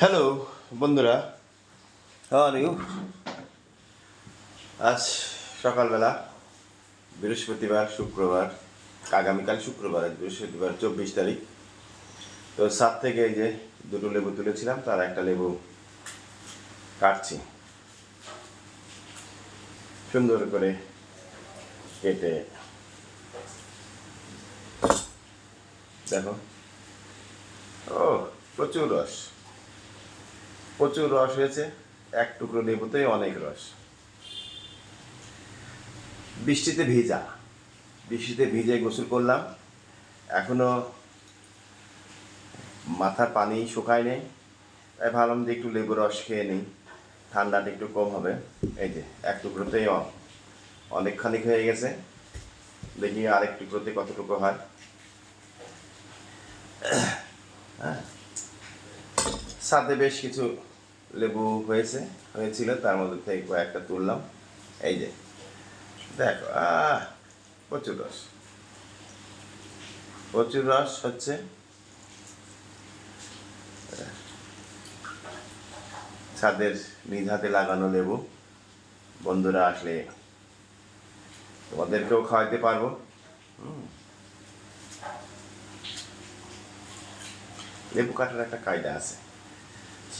Hello বন্ধুরা। Are you আজ সকালবেলা, বৃহস্পতিবার, শুক্রবার, আগামীকাল শুক্রবার বৃহস্পতিবার, চব্বিশ তারিখ। তো সাত থেকে এই যে দুটো লেবু তুলেছিলাম, তার একটা লেবু কাটছি। সুন্দর করে কেটে দেখো। ও, প্রচুর রস। প্রচুর রস হয়েছে, এক টুকরো লেবুতেই অনেক রস। বৃষ্টিতে ভিজা, বৃষ্টিতে ভিজে গোসল করলাম। এখনও মাথার পানি শুকায় নেই, তাই ভাবলাম যে একটু লেবু রস খেয়ে নিই। ঠান্ডাটা একটু কম হবে। এই যে, এক টুকরোতেই অনেকখানি হয়ে গেছে। দেখি আরেক টুকরোতে কতটুকু হয়। হ্যাঁ। সাথে বেশ কিছু লেবু হয়েছে, হয়েছিল, তার মধ্যে থেকে কয়েকটা তুললাম। এই যে, দেখো প্রচুর রস। প্রচুর রস হচ্ছে, ছাদের নিজ হাতে লাগানো লেবু। বন্ধুরা আসলে তোমাদেরকেও খাওয়াতে পারব। লেবু কাটার একটা কায়দা আছে।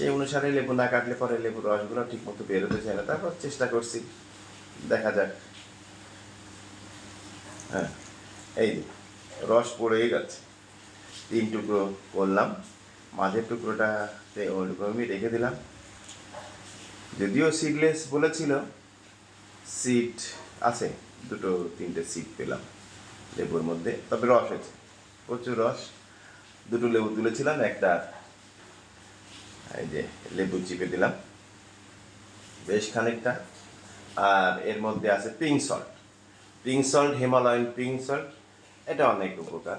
সেই অনুসারে লেবু না কাটলে পরে লেবুর রসগুলো ঠিক মতো বেরোতে চায় না। তারপর চেষ্টা করছি। দেখা যাক। হ্যাঁ এই রস পড়েই গেছে। তিন টুকরো করলাম। মাঝের টুকরোটাতে ওরকমই রেখে দিলাম। যদিও সিডলেস বলেছিল সিট আছে, দুটো, তিনটে সিট পেলাম লেবুর মধ্যে। তবে রস হয়েছে প্রচুর রস। দুটো লেবু তুলেছিলাম, একটা এই যে লেবু চিপে দিলাম। বেশ খানিকটা। আর এর মধ্যে আছে pink salt pink salt Himalayan pink salt এটা অনেক উপকার।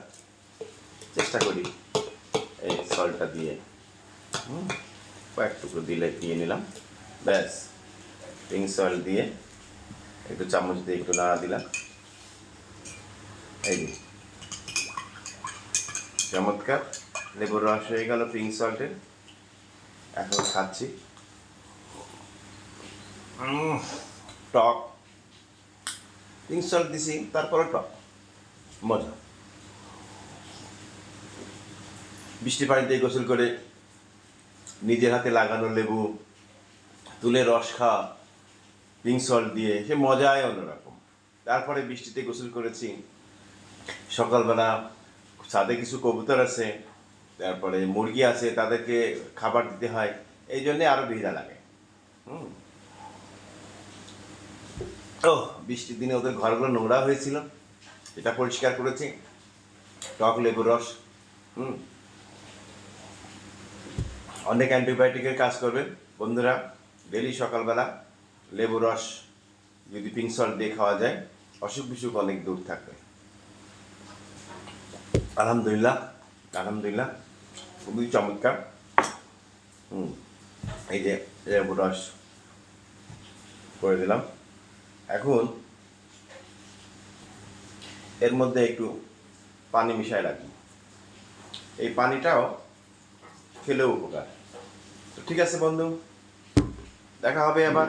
চেষ্টা করি এই সল্টটা দিয়ে। কয়েক টুকরো দিলে দিয়ে নিলাম। ব্যাস পিঙ্ক সল্ট দিয়ে একটু চামচ দিয়ে একটু নাড়া দিলাম। এই চমৎকার। লেবুর রস হয়ে গেল পিঙ্ক সল্টের এখন খাচ্ছি। টক। পিঙ্ক সল্ট দিছি তারপরে টক। মজা। বৃষ্টি পানিতে গোসল করে নিজের হাতে লাগানো লেবু তুলে রস খাওয়া পিঙ্ক সল্ট দিয়ে সে মজাই অন্যরকম। তারপরে বৃষ্টিতে গোসল করেছি। সকালবেলা ছাদে কিছু কবুতর আছে তারপরে মুরগি আছে, তাদেরকে খাবার দিতে হয়, এই জন্যে আরও ভিজা লাগে। হুম। ও বৃষ্টির দিনে ওদের ঘরগুলো নোংরা হয়েছিল, এটা পরিষ্কার করেছি। টক লেবু রস, হুম। অনেক অ্যান্টিবায়োটিকের কাজ করবে বন্ধুরা, ডেলি সকালবেলা লেবু রস, যদি পিঙ্ক সল্ট দিয়ে খাওয়া যায়, অসুখ বিসুখ অনেক দূর থাকবে। আলহামদুলিল্লাহ আলহামদুলিল্লাহ। খুবই চমৎকার হুম এই যে লেবু রস করে দিলাম এখন এর মধ্যে একটু পানি মিশায় রাখি এই পানিটাও খেলেও উপকার ঠিক আছে বন্ধু দেখা হবে আবার